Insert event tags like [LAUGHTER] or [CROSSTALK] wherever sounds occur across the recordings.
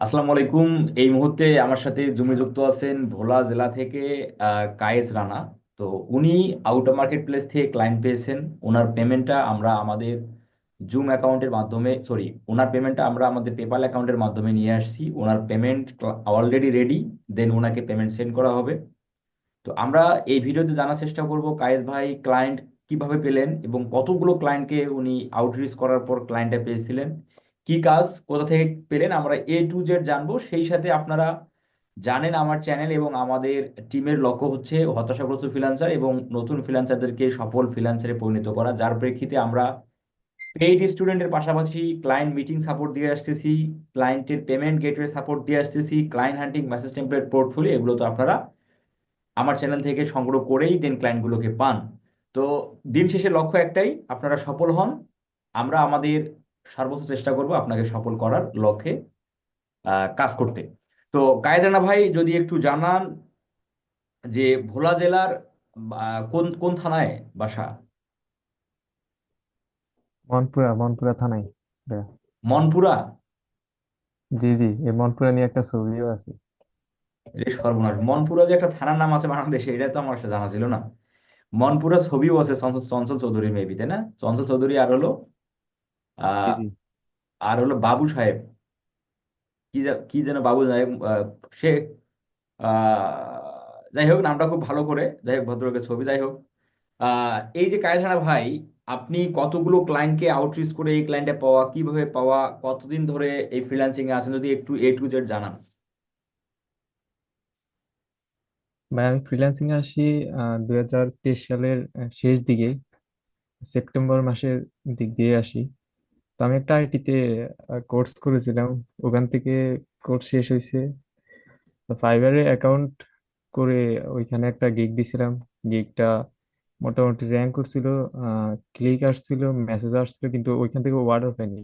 আসসালামু আলাইকুম। এই মুহূর্তে আমার সাথে জুমে যুক্ত আছেন ভোলা জেলা থেকে কায়েস রানা। তো উনি আউটার মার্কেট প্লেস থেকে ক্লায়েন্ট পেয়েছেন। ওনার পেমেন্টটা আমরা আমাদের জুম অ্যাকাউন্টের মাধ্যমে সরি ওনার পেমেন্টটা আমরা আমাদের পেপাল অ্যাকাউন্টের মাধ্যমে নিয়ে আসছি। ওনার পেমেন্ট অলরেডি রেডি দেন ওনাকে পেমেন্ট সেন্ড করা হবে। তো আমরা এই ভিডিওতে জানার চেষ্টা করব, কায়েস ভাই ক্লায়েন্ট কীভাবে পেলেন এবং কতগুলো ক্লায়েন্টকে উনি আউটরিচ করার পর ক্লায়েন্টটা পেয়েছিলেন। কি কাজ, কোথা থেকে পেলেন, আমরা এ টু জেড জানব। সেই সাথে আপনারা জানেন আমার চ্যানেল এবং আমাদের টিমের লক্ষ্য হচ্ছে হতাশাগ্রস্ত ফ্রিল্যান্সার এবং নতুন ফ্রিল্যান্সারদেরকে সফল ফ্রিল্যান্সারে পরিণত করা। যার প্রেক্ষিতে আমরা পেইড স্টুডেন্টের পাশাপাশি ক্লায়েন্ট মিটিং সাপোর্ট দিয়ে আসতেছি ক্লায়েন্টের পেমেন্ট গেটওয়ে সাপোর্ট দিয়ে আসতেছি client hunting message template portfolio এগুলো তো আপনারা আমার চ্যানেল থেকে সংগ্রহ করেই দেন ক্লায়েন্টগুলোকে পান। তো দিন শেষে লক্ষ্য একটাই, আপনারা সফল হন। আমরা আমাদের সর্বোচ্চ চেষ্টা করব আপনাকে সফল করার লক্ষ্যে কাজ করতে। তো কায়েজানা ভাই যদি একটু জানান যে ভোলা জেলার কোন কোন থানায় বাসা? মনপুরা মনপুরা থানায় মনপুরা? জি জি এই মনপুরা নিয়ে একটা ছবিও আছে। সর্বনাশ। মনপুরা যে একটা থানার নাম আছে বাংলাদেশে এটা তো আমার সাথে জানা ছিল না। মনপুরা ছবিও আছে চঞ্চল চৌধুরী মেবি তাই না? চঞ্চল চৌধুরী আর হলো আহ জি আর হলো বাবু সাহেব। কি যা- কি যেন বাবু সাহেব আহ, সে আহ, যাই হোক নামটা খুব ভালো করে যাই হোক ভদ্রলোকের ছবি যাই হোক। আহ, এই যে কায়েসানা ভাই আপনি কতগুলো ক্লায়েন্টকে আউটরিচ করে এই ক্লায়েন্টে পাওয়া কীভাবে পাওয়া কতদিন ধরে এই ফ্রিল্যান্সিং এ আছেন যদি একটু এ টু জেড জানান। ভাই আমি ফ্রিল্যান্সিং আসি আহ দুই হাজার তেইশ সালের আহ, শেষ দিকে সেপ্টেম্বর মাসের দিক দিয়ে আসি। তো আমি একটা আইটিতে কোর্স করেছিলাম। ওখান থেকে কোর্স শেষ হয়েছে তো ফাইবারে অ্যাকাউন্ট করে ওইখানে একটা গিগ দিছিলাম। গিগটা মোটামুটি র্যাঙ্ক করছিল ক্লিক আসছিল মেসেজ আসছিল কিন্তু ওইখান থেকে অর্ডার পাইনি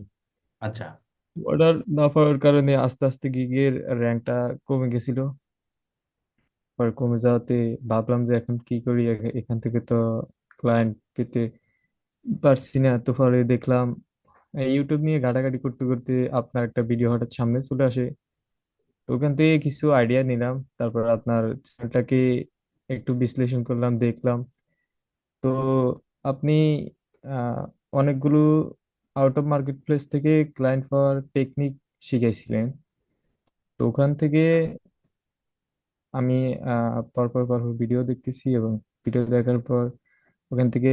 আচ্ছা। অর্ডার না পাওয়ার কারণে আস্তে আস্তে গিগের র্যাঙ্কটা কমে গেছিল। পরে কমে যাওয়াতে ভাবলাম যে এখন কি করি? এখ- এখান থেকে তো ক্লায়েন্ট পেতে পারছি না। তো পরে দেখলাম ইউটিউব নিয়ে ঘাটাঘাটি করতে করতে আপনার একটা ভিডিও হঠাৎ সামনে চলে আসে। তো ওখান থেকে কিছু আইডিয়া নিলাম, তারপর আপনার চ্যানেলটাকে একটু বিশ্লেষণ করলাম, দেখলাম। তো আপনি অনেকগুলো আউট অফ মার্কেট প্লেস থেকে ক্লায়েন্ট পাওয়ার টেকনিক শিখাইছিলেন। তো ওখান থেকে আমি পরপর পরপর ভিডিও দেখতেছি এবং ভিডিও দেখার পর ওখান থেকে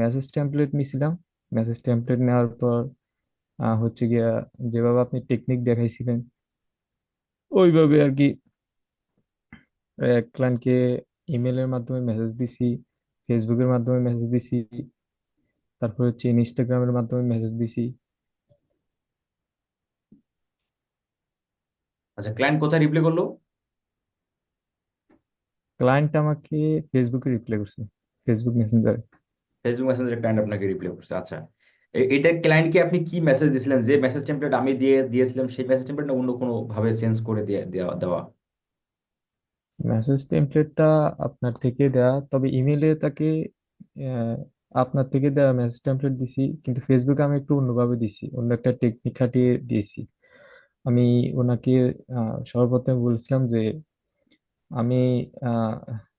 মেসেজ টেমপ্লেট নিছিলাম। মেসেজ টেমপ্লেট নেওয়ার পর হচ্ছে গিয়া যেভাবে আপনি টেকনিক দেখাইছিলেন ওইভাবে আর কি এক ক্লায়েন্টকে ইমেলের মাধ্যমে মেসেজ দিছি ফেসবুকের মাধ্যমে মেসেজ দিছি তারপর হচ্ছে ইনস্টাগ্রামের মাধ্যমে মেসেজ দিছি। আচ্ছা ক্লায়েন্ট কোথায় রিপ্লাই করল? ক্লায়েন্ট আমাকে ফেসবুকে রিপ্লাই করছে ফেসবুক মেসেঞ্জারে ফেসবুক মেসেঞ্জারে ক্লায়েন্ট আপনাকে রিপ্লাই করছে। আচ্ছা এটা ক্লায়েন্টকে আপনি কি মেসেজ দিয়েছিলেন যে মেসেজ টেমপ্লেট আমি দিয়ে, দিয়েছিলাম, সেই মেসেজ টেমপ্লেট না অন্য কোনো ভাবে চেঞ্জ করে দিয়ে, দেওয়া মেসেজ টেমপ্লেটটা আপনার থেকে দেয়া, তবে ইমেলে তাকে আপনার থেকে দেওয়া মেসেজ টেমপ্লেট দিছি, কিন্তু ফেসবুকে আমি একটু অন্যভাবে দিছি, অন্য একটা টেকনিক খাটিয়ে দিয়েছি। আমি ওনাকে সর্বপ্রথম বলছিলাম যে, আমি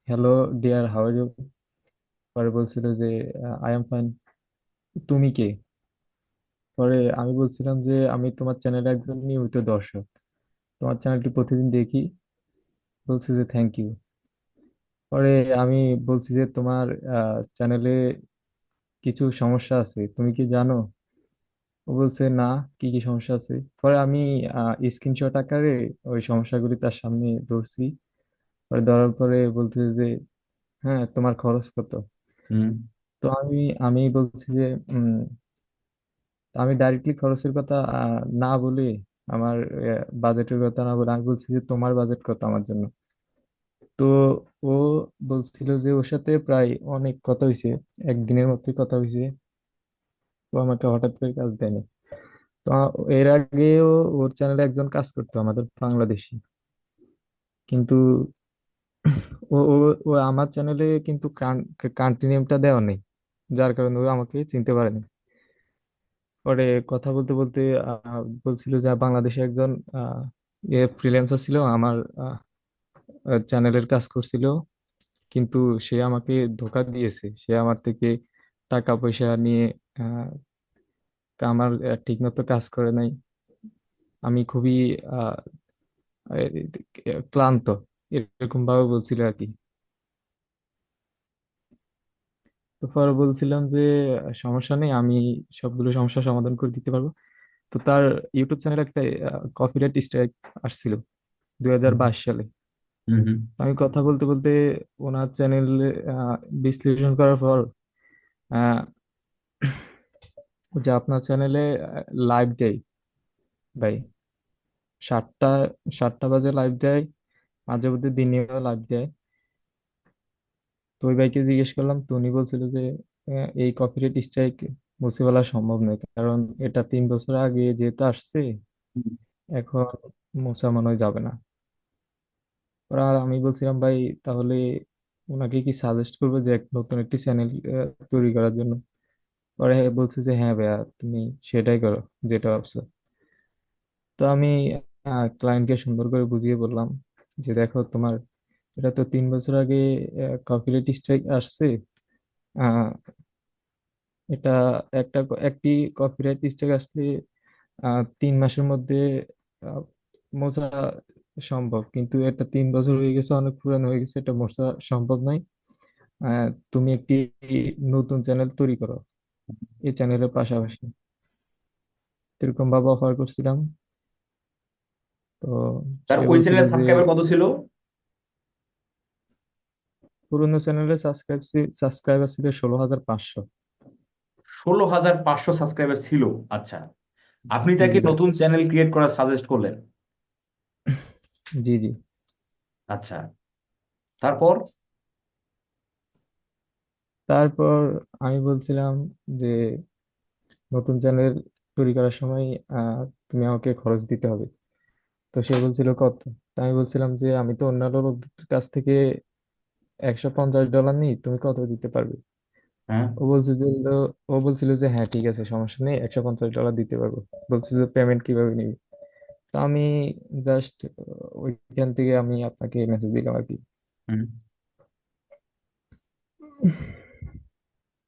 hello dear how are you পরে বলছিল যে আই এম ফাইন তুমি কে? পরে আমি বলছিলাম যে, আমি তোমার চ্যানেলে একজন নিয়মিত দর্শক। তোমার চ্যানেলটি প্রতিদিন দেখি। বলছে যে থ্যাংক ইউ পরে আমি বলছি যে, তোমার চ্যানেলে কিছু সমস্যা আছে, তুমি কি জানো? ও বলছে, না, কি কি সমস্যা আছে? পরে আমি স্ক্রিনশট আকারে ওই সমস্যাগুলি তার সামনে ধরছি। পরে ধরার পরে বলতেছে যে হ্যাঁ তোমার খরচ কত? তো আমি আমি বলছি যে আমি ডাইরেক্টলি খরচের কথা না বলে আমার বাজেটের কথা না বলে আমি বলছি যে, তোমার বাজেট কত আমার জন্য? তো ও বলছিল যে, ওর সাথে প্রায় অনেক কথা হয়েছে একদিনের মধ্যে কথা হয়েছে ও আমাকে হঠাৎ করে কাজ দেয়নি। তো এর আগেও ওর চ্যানেলে একজন কাজ করতো, আমাদের বাংলাদেশি। কিন্তু ও ও ও আমার চ্যানেলে কিন্তু কান্ট্রি নেমটা দেওয়া নেই। যার কারণে ও আমাকে চিনতে পারেনি পরে কথা বলতে বলতে বলছিল যে বাংলাদেশে একজন এ ফ্রিল্যান্সার ছিল, আমার চ্যানেলের কাজ করছিল। কিন্তু সে আমাকে ধোকা দিয়েছে। সে আমার থেকে টাকা পয়সা নিয়ে আমার ঠিক মতো কাজ করে নাই। আমি খুবই ক্লান্ত। এরকম ভাবে বলছিল আর কি। তো পরে বলছিলাম যে সমস্যা নেই আমি সবগুলো সমস্যার সমাধান করে দিতে পারব। তো তার ইউটিউব চ্যানেলে একটা কপিরাইট স্ট্রাইক আসছিল দুই হাজার বাইশ সালে। হুম হুম। আমি কথা বলতে বলতে ওনার চ্যানেলে বিশ্লেষণ করার পর আহ, যে আপনার চ্যানেলে লাইভ দেয় ভাই। সাতটা সাতটা বাজে লাইভ দেয়। মাঝে মধ্যে দিনেও লাইভ দেয়। তো ওই ভাইকে জিজ্ঞেস করলাম, তো উনি বলছিল যে এই কপিরাইট স্ট্রাইক মুছে ফেলা সম্ভব নয়, কারণ এটা তিন বছর আগে যেহেতু আসছে, এখন মোছা মনে যাবে না। ওরা, আমি বলছিলাম, ভাই, তাহলে ওনাকে কি সাজেস্ট করব যে নতুন একটি চ্যানেল তৈরি করার জন্য? ওরা বলছে যে হ্যাঁ ভাইয়া, তুমি সেটাই করো, যেটা ভাবছ। তো আমি ক্লায়েন্টকে সুন্দর করে বুঝিয়ে বললাম যে দেখো তোমার এটা তো তিন বছর আগে কপিরাইট স্ট্রাইক আসছে। এটা একটা একটি কপিরাইট স্ট্রাইক আসলে তিন মাসের মধ্যে মোছা সম্ভব। কিন্তু এটা তিন বছর হয়ে গেছে, অনেক পুরানো হয়ে গেছে, এটা মোছা সম্ভব নয়। তুমি একটি নতুন চ্যানেল তৈরি করো। এই চ্যানেলের পাশাপাশি। এরকম ভাবে অফার করছিলাম। তো তার ওই যে সাবস্ক্রাইবার কত ছিল? পুরোনো চ্যানেলে সাবস্ক্রাইব সাবস্ক্রাইবার ছিল ষোলো হাজার পাঁচশো। ষোলো হাজার পাঁচশো সাবস্ক্রাইবার ছিল আচ্ছা। আপনি তাকে নতুন চ্যানেল ক্রিয়েট করা সাজেস্ট করলেন? জি জি। আচ্ছা। তারপর? তারপর আমি বলছিলাম যে নতুন চ্যানেল তৈরি করার সময় তুমি আমাকে খরচ দিতে হবে। তো সে বলছিল কত? তা আমি বলছিলাম যে আমি তো অন্যান্য লোকদের কাছ থেকে একশো পঞ্চাশ ডলার নিই তুমি কত দিতে পারবে? হ্যাঁ। ও বলছে যে ও বলছিল যে হ্যাঁ ঠিক আছে সমস্যা নেই একশো পঞ্চাশ ডলার দিতে পারব। বলছে যে পেমেন্ট কীভাবে নিবি? তো আমি জাস্ট ওইখান থেকে আমি আপনাকে মেসেজ দিলাম আর কি। হুম।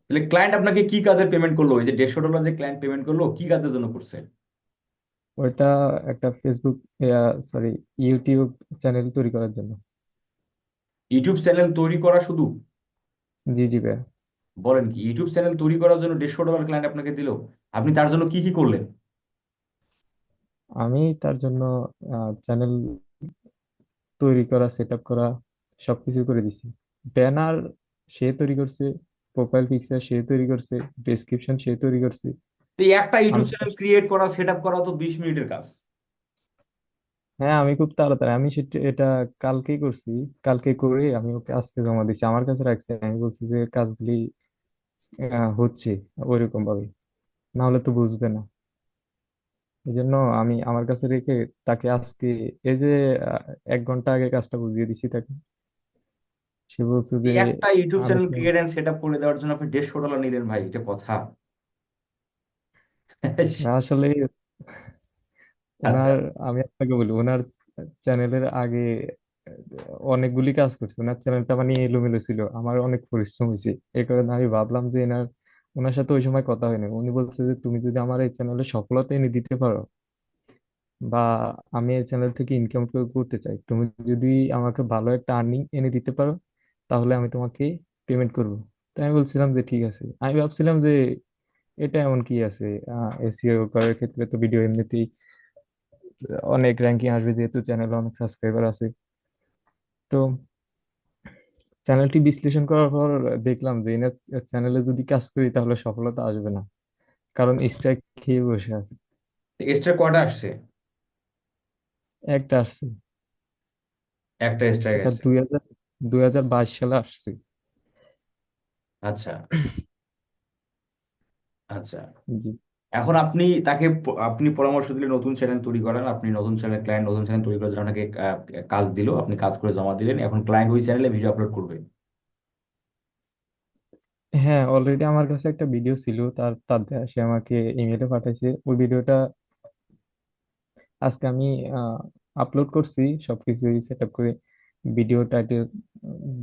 তাহলে ক্লায়েন্ট আপনাকে কি কাজের পেমেন্ট করল? ওই যে দেড়শো ডলার যে ক্লায়েন্ট পেমেন্ট করল কি কাজের জন্য করছে? ওইটা একটা ফেসবুক সরি ইউটিউব চ্যানেল তৈরি করার জন্য। ইউটিউব চ্যানেল তৈরি করা শুধু? জি জি ভাইয়া। বলেন কি ইউটিউব চ্যানেল তৈরি করার জন্য দেড়শো ডলার ক্লায়েন্ট আপনাকে দিল। আপনি তার জন্য কি কি করলেন? আমি তার জন্য চ্যানেল তৈরি করা সেট আপ করা সবকিছু করে দিছি। ব্যানার সে তৈরি করছে প্রোফাইল পিকচার সে তৈরি করছে ডেসক্রিপশন সে তৈরি করছে। তো একটা ইউটিউব চ্যানেল ক্রিয়েট করা সেট আপ করা তো বিশ মিনিটের কাজ। হ্যাঁ আমি খুব তাড়াতাড়ি আমি সেটা এটা কালকেই করছি কালকে করে আমি ওকে আজকে জমা দিচ্ছি আমার কাছে রাখছি আমি বলছি যে কাজগুলি হচ্ছে ওইরকম ভাবে না হলে তো বুঝবে না। এই জন্য আমি আমার কাছে রেখে তাকে আজকে এই যে এক ঘণ্টা আগে কাজটা বুঝিয়ে দিছি তাকে। সে বলছে যে একটা YouTube channel create and set up করে দেওয়ার জন্য আপনি দেড়শো ডলার নিলেন ভাই এটা কথা। আসলে আচ্ছা। ওনার আমি আপনাকে বলি ওনার চ্যানেলের আগে অনেকগুলি কাজ করছে। ওনার চ্যানেলটা মানে এলোমেলো ছিল আমার অনেক পরিশ্রম হয়েছে। এই কারণে আমি ভাবলাম যে এনার ওনার সাথে ওই সময় কথা হয়নি। উনি বলছে যে তুমি যদি আমার এই চ্যানেলে সফলতা এনে দিতে পারো বা আমি এই চ্যানেল থেকে ইনকাম করতে চাই তুমি যদি আমাকে ভালো একটা আর্নিং এনে দিতে পারো তাহলে আমি তোমাকে পেমেন্ট করব। তাই আমি বলছিলাম যে ঠিক আছে। আমি ভাবছিলাম যে এটা এমন কি আছে? এসইও করার ক্ষেত্রে তো ভিডিও এমনিতেই অনেক র্যাঙ্কিং আসবে যেহেতু চ্যানেলে অনেক সাবস্ক্রাইবার আছে। তো চ্যানেলটি বিশ্লেষণ করার পর দেখলাম যে এনার চ্যানেলে যদি কাজ করি তাহলে সফলতা আসবে না। কারণ স্ট্রাইক খেয়ে বসে আছে। এক্সট্রা কয়টা আসছে? একটা আসছে। একটা স্ট্রাইক আসছে। দুই হাজার দুই হাজার বাইশ সালে আসছে। আচ্ছা। আচ্ছা। এখন আপনি তাকে আপনি পরামর্শ দিলে নতুন চ্যানেল তৈরি করেন আপনি নতুন চ্যানেল ক্লায়েন্ট নতুন চ্যানেল তৈরি করার জন্য আপনাকে কাজ দিল আপনি কাজ করে জমা দিলেন এখন ক্লায়েন্ট ওই চ্যানেলে ভিডিও আপলোড করবে। হ্যাঁ অলরেডি আমার কাছে একটা ভিডিও ছিল তার তার দেয়া, সে আমাকে ইমেলে পাঠাইছে। ওই ভিডিওটা আজকে আমি আপলোড করছি সবকিছুই সেট আপ করে ভিডিও টাইটেল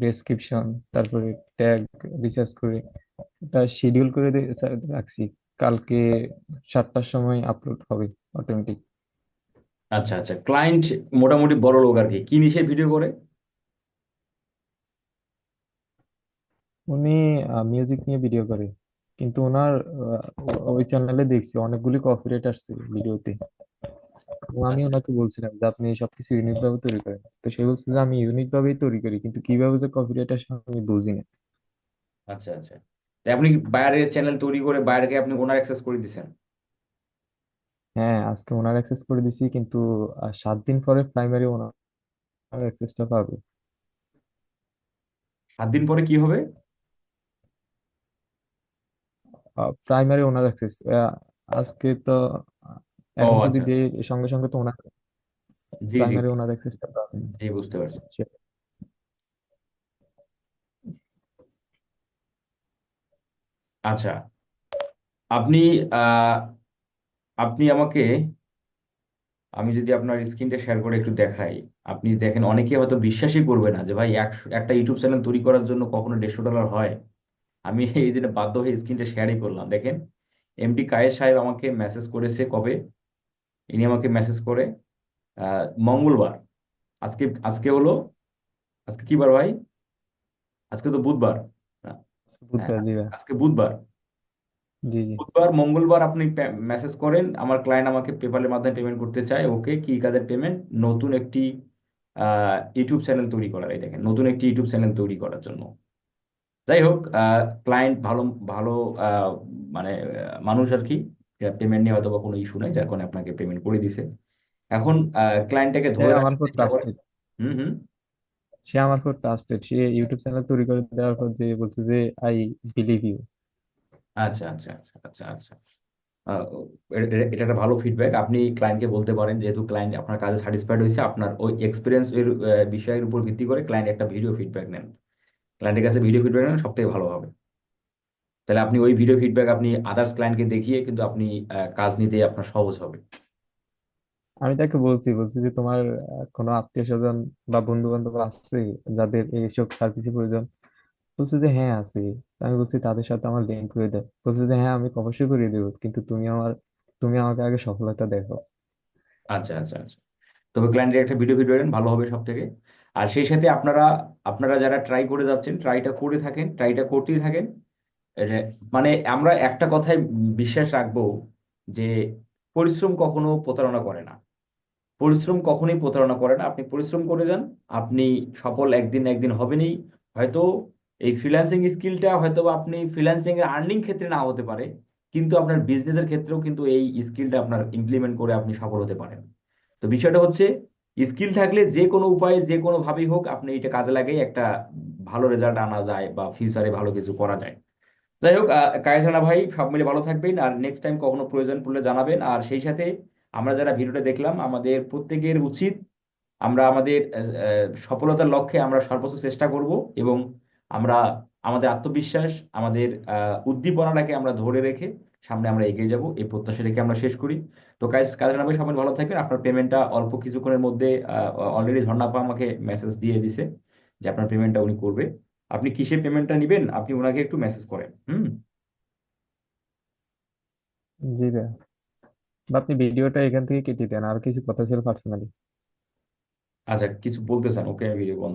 ডেসক্রিপশন তারপরে ট্যাগ রিসার্চ করে। এটা শিডিউল করে রাখছি। কালকে সাতটার সময় আপলোড হবে অটোমেটিক আচ্ছা আচ্ছা। ক্লায়েন্ট মোটামুটি বড় লোক আর কি। কি নিশে ভিডিও করে? উনি মিউজিক নিয়ে ভিডিও করে। কিন্তু ওনার ওই চ্যানেলে দেখছি অনেকগুলি কপিরাইট আসছে ভিডিওতে আমি আচ্ছা। ওনাকে বলছিলাম যে আপনি সবকিছু ইউনিক ভাবে তৈরি করেন। তো সে বলছে যে আমি ইউনিক ভাবেই তৈরি করি কিন্তু কীভাবে যে কপিরাইট আসে আমি বুঝি না। আচ্ছা আচ্ছা। আপনি কি বাইরের চ্যানেল তৈরি করে বাইরেকে আপনি ওনার অ্যাক্সেস করে দিছেন। হ্যাঁ আজকে ওনার অ্যাক্সেস করে দিছি কিন্তু আহ, সাত দিন পরে প্রাইমারি ওনার অ্যাক্সেসটা পাবে। সাত দিন পরে কি হবে? প্রাইমারি ওনার অ্যাক্সেস আজকে তো আহ, ও এখন যদি আচ্ছা। দেই সঙ্গে সঙ্গে তো ওনার জি জি। প্রাইমারি ওনার অ্যাক্সেসটা পাবে। জি বুঝতে পারছি। আচ্ছা। আপনি আপনি আমাকে, আমি যদি আপনার স্ক্রিনটা শেয়ার করে একটু দেখাই। আপনি দেখেন, অনেকে হয়তো বিশ্বাসই করবে না যে, ভাই একশো একটা ইউটিউব চ্যানেল তৈরি করার জন্য কখনো দেড়শো ডলার হয়? আমি [LAUGHS] এই জন্য বাধ্য হয়ে স্ক্রিনটা শেয়ারই করলাম। দেখেন এমডি কায়েস সাহেব আমাকে মেসেজ করেছে কবে? ইনি আমাকে মেসেজ করে মঙ্গলবার। আজকে আজকে হলো, আজকে কি বার ভাই? আজকে তো বুধবার। বুধবার জি ভাই। আজকে বুধবার? জি জি। বুধবার মঙ্গলবার আপনি মেসেজ করেন আমার ক্লায়েন্ট আমাকে পেপালের মাধ্যমে পেমেন্ট করতে চায় ওকে কি কাজের পেমেন্ট নতুন একটি ইউটিউব চ্যানেল তৈরি করার এই দেখেন নতুন একটি ইউটিউব চ্যানেল তৈরি করার জন্য। যাই হোক ক্লায়েন্ট ভালো ভালো মানে মানুষ আর কি পেমেন্ট নিয়ে হয়তো বা কোনো ইস্যু নাই যার কারণে আপনাকে পেমেন্ট করে দিছে। এখন ক্লায়েন্টটাকে ধরে আমার হুম হুম। সে আমার উপর ট্রাস্টেড সে ইউটিউব চ্যানেল তৈরি করে দেওয়ার পর যে বলছে যে আই বিলিভ ইউ আচ্ছা আচ্ছা আচ্ছা আচ্ছা আচ্ছা। এটা একটা ভালো ফিডব্যাক আপনি ক্লায়েন্টকে বলতে পারেন, যেহেতু ক্লায়েন্ট আপনার কাজে স্যাটিসফাইড হয়েছে, আপনার ওই এক্সপিরিয়েন্স এর বিষয়ের উপর ভিত্তি করে ক্লায়েন্ট একটা ভিডিও ফিডব্যাক নেন। ক্লায়েন্টের কাছে ভিডিও ফিডব্যাক নেন সব থেকে ভালো হবে। তাহলে আপনি ওই ভিডিও ফিডব্যাক আপনি আদার্স ক্লায়েন্টকে দেখিয়ে কিন্তু আপনি কাজ নিতে আপনার সহজ হবে। আমি তাকে বলছি বলছি যে তোমার কোনো আত্মীয় স্বজন বা বন্ধু বান্ধব আছে যাদের এইসব সার্ভিসের প্রয়োজন? বলছে যে হ্যাঁ আছে। আমি বলছি, তাদের সাথে আমার লিঙ্ক করে দাও। বলছে যে হ্যাঁ আমি অবশ্যই করিয়ে দেবো, কিন্তু তুমি আমার, তুমি আমাকে আগে সফলতা দেখো। আচ্ছা আচ্ছা আচ্ছা। তবে ক্লায়েন্টের একটা ভিডিও দেন ভালো হবে সব থেকে আর সেই সাথে আপনারা আপনারা যারা ট্রাই করে যাচ্ছেন ট্রাইটা করে থাকেন ট্রাইটা করতেই থাকেন। মানে আমরা একটা কথায় বিশ্বাস রাখব যে পরিশ্রম কখনো প্রতারণা করে না। পরিশ্রম কখনোই প্রতারণা করে না। আপনি পরিশ্রম করে যান আপনি সফল একদিন একদিন হবেনই। হয়তো এই ফ্রিল্যান্সিং স্কিলটা হয়তো আপনি ফ্রিল্যান্সিং এর আর্নিং ক্ষেত্রে না হতে পারে কিন্তু আপনার বিজনেসের ক্ষেত্রেও কিন্তু এই স্কিলটা আপনার ইমপ্লিমেন্ট করে আপনি সফল হতে পারেন। তো বিষয়টা হচ্ছে স্কিল থাকলে যে কোনো উপায়ে যে কোনো ভাবেই হোক আপনি এটা কাজে লাগিয়ে একটা ভালো রেজাল্ট আনা যায় বা ফিউচারে ভালো কিছু করা যায়। যাই হোক আহ, কায়েস ভাই সব মিলে ভালো থাকবেন। আর নেক্সট টাইম কখনো প্রয়োজন পড়লে জানাবেন। আর সেই সাথে আমরা যারা ভিডিওটা দেখলাম, আমাদের প্রত্যেকের উচিত আমরা আমাদের সফলতার লক্ষ্যে আমরা সর্বোচ্চ চেষ্টা করব এবং আমরা আমাদের আত্মবিশ্বাস, আমাদের উদ্দীপনাটাকে আমরা ধরে রেখে সামনে আমরা এগিয়ে যাব। এই প্রত্যাশা রেখে আমরা শেষ করি। তো কাজ কাজের নামে সবাই ভালো থাকবেন। আপনার পেমেন্টটা অল্প কিছুক্ষণের মধ্যে অলরেডি ঝর্ণাপা আমাকে মেসেজ দিয়ে দিছে যে আপনার পেমেন্টটা উনি করবে। আপনি কিসে পেমেন্টটা নেবেন? আপনি ওনাকে একটু মেসেজ করেন। হুম? জি বা আপনি ভিডিওটা এখান থেকে কেটে দেন, আর কিছু কথা ছিল পার্সোনালি আচ্ছা কিছু বলতে চান? ওকে ভিডিও বন্ধ